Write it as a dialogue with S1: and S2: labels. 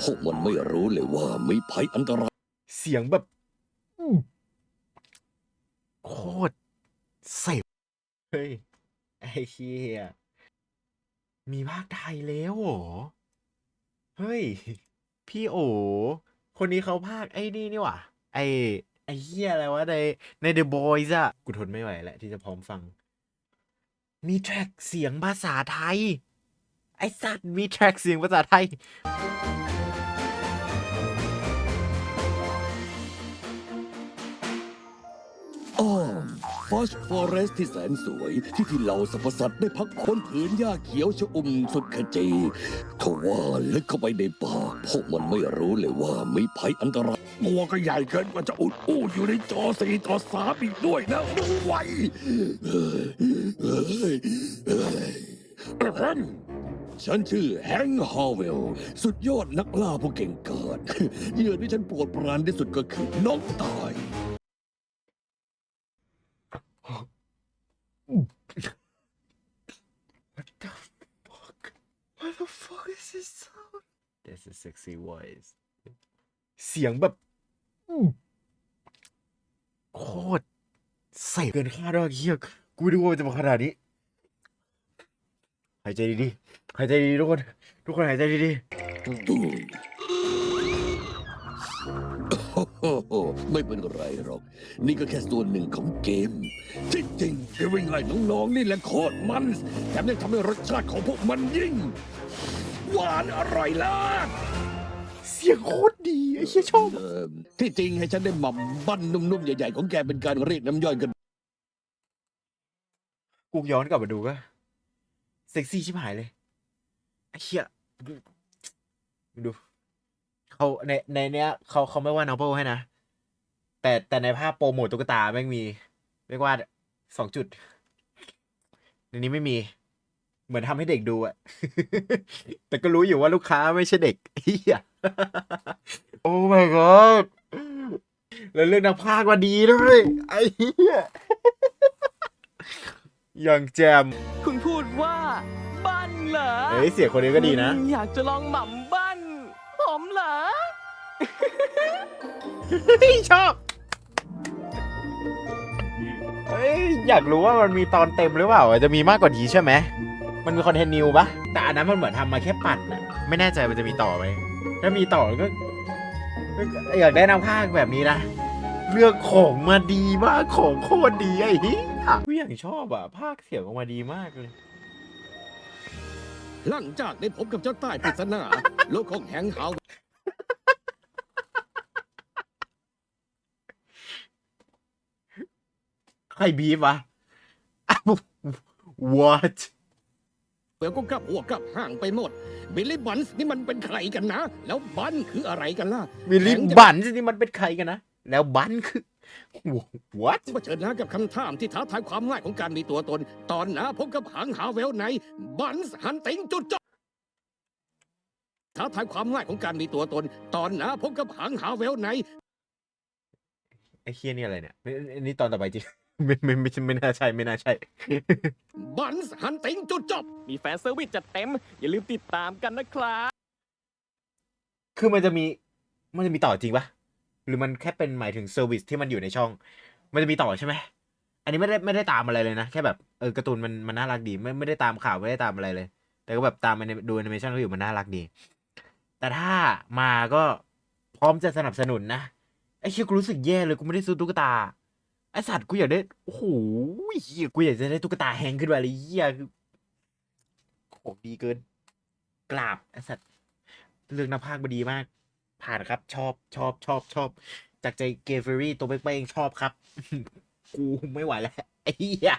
S1: พวกมันไม่รู้เลยว่ามีภัยอันตราย
S2: เสียงแบบอื้อโคตรเสพเฮ้ย ไอ้เชียมีภาคไทยแล้วเหรอ เฮ้ย พี่โอ คนนี้เขาภาคไอ้นี่นี่หว่าไอ้ไอ้เฮียอะไรวะในใน The Boys อะกูทนไม่ไหวแหละที่จะพร้อมฟัง มีแทร็กเสียงภาษาไทย ไอสัตว์มีแทร็กเสียงภาษาไทย
S1: อ้อมฟอสฟอเรสที่แสนสวย ที่ที่เราสรรพสัตว์ได้พักพ้นผืนหญ้าเขียวชอุ่มสุดขจีทว่าลึกเข้าไปในป่า พวกมันไม่รู้เลยว่ามีภัยอันตรายตัวก็ใหญ่เกินกว่าจะอุดอู้อยู่ในจอสี่ต่อสามอีกด้วยนะดูไว้เฮ้ยเฮ้ยเฮ้ยอะแฮมฉันชื่อแฮงค์ฮาวเวล สุดยอดนักล่าผู้เก่งกาจเหยื่อที่ฉันปรดปรานที่สุดก็คือนกตาย
S2: What the fuck? What the fuck is this sound? That's a sexy voice. เสียงแบบอื้อโคตรเสพเกินคาดว่าเฮียกูไม่รู้ว่ามันจะมาขนาดนี้ หายใจดีๆ หายใจดีๆทุกคน ทุกคนหายใจดี
S1: โอ้โหไม่เป็นไรหรอก นี่ก็แค่ส่วนหนึ่งของเกมจริงๆไปวิ่งไล่น้องๆนี่แหละโคตรมัน แถมยังทำให้รสชาติของพวกมันยิ่ง หวานอร่อยล้า
S2: ๆเสียงโคตรดีไอ้เฮียชอบ
S1: เอิ่มที่จริงให้ฉันได้หม่ำบั้นนุ่มๆใหญ่ๆของแกเป็นการเรียกน้ำย่อยกัน
S2: กูย้อนกลับมาดูก็เซ็กซี่ชิบหายเลยไอ้เหี้ยมึงดู เขาในในเนี้ยเขาเขาไม่ว่าน้องโปให้นะ แต่แต่ในภาพโปรโมทตุ๊กตาแม่งมีเรียกว่าสองจุด ในนี้ไม่มี เหมือนทำให้เด็กดูอะแต่ก็รู้อยู่ว่าลูกค้าไม่ใช่เด็กเฮียโอ้ my god แล้วเรื่องนักพากย์มาดีด้วยไอ้เหี้ยอย่างแจม
S3: คุณพูดว่า บ้านเหรอ
S2: เฮ้ยเสียงคนนี้ก็ดีนะ
S3: อืมอยากจะลองหม่ำบ้านผ มเหรอ
S2: ชอบ เฮ้ย อยากรู้ว่ามันมีตอนเต็มหรือเปล่า จะมีมากกว่านี้ใช่ไหม มันมีคอนเทนต์นิวปะแต่อันนั้นมันเหมือนทำมาแค่ปั่นอะไม่แน่ใจมันจะมีต่อไหมถ้ามีต่อก็ก็อยากได้น้ำภาคแบบนี้นะ เลือกของมาดีมากของโคตรดีไอ้เหี้ยผู้อย่างชอบอะภาคเสียงออกมาดีมากเลย
S1: หลังจากได้พบกับเจ้าใต้ปริศนาโลกของแฮงค์เฮ
S2: ใครบีบวะอ้าว what
S1: เดี๋ยวก็กลับหัวกลับห่างไปหมด บิลลี่บันส์นี่มันเป็นใครกันนะ แล้วบันคืออะไรกันล่ะ
S2: วิลลี่
S1: แข็งจะ
S2: บันส์นี่มันเป็นใครกันนะ แล้วบันคือ what
S1: เผชิญหน้ากับคำถามที่ท้าทายความง่ายของการมีตัวตน ตอนหนาพบกับหางหาเวลในบันส์ฮันติงจุดจบท้าทายความง่ายของการมีตัวตน ตอนหนาพบกับหางหาเวลใน
S2: ไอ้เคียนี่อะไรเนี่ยนี่อันนี้ตอนต่อไปจริง ไม่ไม่ไม่ไม่น่าใช่ไม่น่าใช่
S1: บันส์ฮันติงจุดจบ
S3: มีแฟนเซอร์วิสจัดเต็ม อย่าลืมติดตามกันนะครับ
S2: คือมันจะมี มันจะมีต่อจริงปะหรือมันแค่เป็นหมายถึงเซอร์วิสที่มันอยู่ในช่อง มันจะมีต่อใช่ไหมอันนี้ไม่ได้ไม่ได้ตามอะไรเลยนะ แค่แบบเออการ์ตูนมันมันน่ารักดี ไม่ไม่ได้ตามข่าวไม่ได้ตามอะไรเลย แต่ก็แบบตามมันดูแอนิเมชันก็อยู่มันน่ารักดี แต่ถ้ามาก็พร้อมจะสนับสนุนนะไอ้เชี่ยกูรู้สึกแย่เลยกูไม่ได้ซื้อตุ๊กตา ไอสัตว์กูอยากได้โอ้โหเฮียกูอยากจะได้ตุ๊กตาแฮงขึ้นมาเลยเฮียคือของดีเกิน กราบไอสัตว์เรื่องหน้าภาคมันดีมาก ผ่านครับ ชอบชอบชอบชอบ จากใจเกเฟอรี่ตัวเป้งๆชอบครับ กูไม่ไหวแล้วไอ้เหี้ย